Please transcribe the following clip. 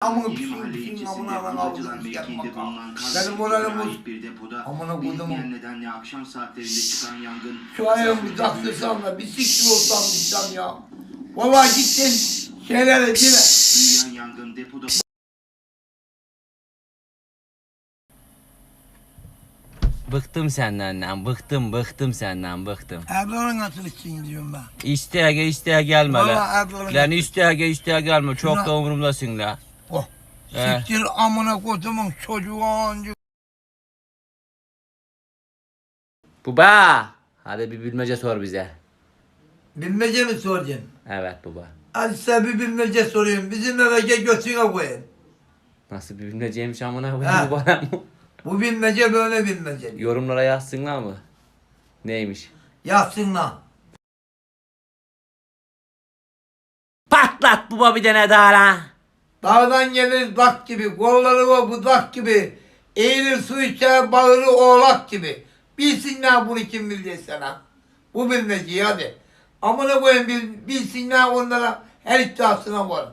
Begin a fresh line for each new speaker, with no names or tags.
Amına
ilçesinde
amına
mevkiinde bulunan kar
Benim moralim
ait
bozuk.
bir depoda
Amına kodumun.
bilinmeyen nedenle akşam saatlerinde çıkan yangın
Şu ayağımı bir taktırsam da bir siktir olsam gitsem ya. Valla gittin şeylere yine.
büyüyen yangın depoda
Bıktım senden lan, bıktım, bıktım senden, bıktım.
Erdoğan'a nasıl için diyorum ben.
İsteye isteye gelme
Vallahi
lan.
Erdoğan'a
Lan isteye isteye gelme, çok da umurumdasın la.
Oh.
He.
Siktir amına kodumun çocuğu anca.
Baba, hadi bir bilmece sor bize.
Bilmece mi soracaksın?
Evet baba.
Hadi size bir bilmece soruyorum. Bizim eve götüne koyun.
Nasıl bir bilmeceymiş amına koyayım bu bana mı?
Bu bilmece böyle bilmece.
Yorumlara yazsınlar mı? Neymiş?
Yazsınlar.
Patlat baba bir tane daha lan.
Dağdan gelir dak gibi, kolları o budak gibi. Eğilir su içer, bağırı oğlak gibi. Bilsinler bunu kim bilecek sana. Bu bilmeceyi hadi. Amına bil, bilsinler onlara her iddiasına var.